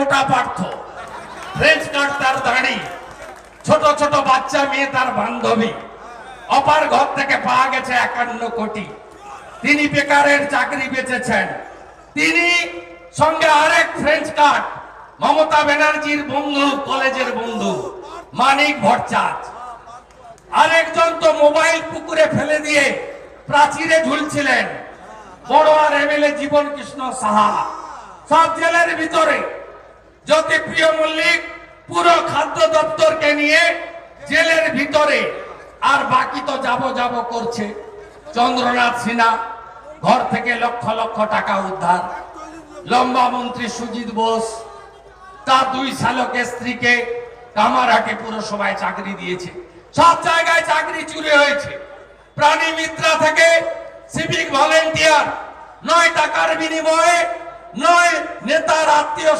মোটা পার্থ ফ্রেঞ্চ কাট তার দাড়ি। ছোট ছোট বাচ্চা মেয়ে তার বান্ধবী। অপার ঘর থেকে পাওয়া গেছে একান্ন কোটি। তিনি বেকারের চাকরি বেঁচেছেন। তিনি সঙ্গে আরেক ফ্রেঞ্চ কাট মমতা ব্যানার্জির বন্ধু, কলেজের বন্ধু, মানিক ভট্টাচার্য। আরেকজন তো মোবাইল পুকুরে ফেলে দিয়ে প্রাচীরে ঝুলছিলেন। বড়োয়ার এমএলএ জীবন কৃষ্ণ সাহা। সব জেলের ভিতরে জ্যোতিপ্রিয় মল্লিক, পুরো খাদ্য দপ্তরকে নিয়ে জেলের ভিতরে আর বাকি তো যাব যাব করছে। চন্দ্রনাথ সিনহা ঘর থেকে লক্ষ লক্ষ টাকা উদ্ধার। লম্বা মন্ত্রী সুজিত বোস তার দুই শালকের স্ত্রীকে কামারাকে পুরসভায় চাকরি দিয়েছে। সব জায়গায় চাকরি চুরি হয়েছে। প্রাণী মিত্রা থেকে সিভিক ভলেন্টিয়ার নয় টাকার বিনিময়ে নয় নেতার আত্মীয়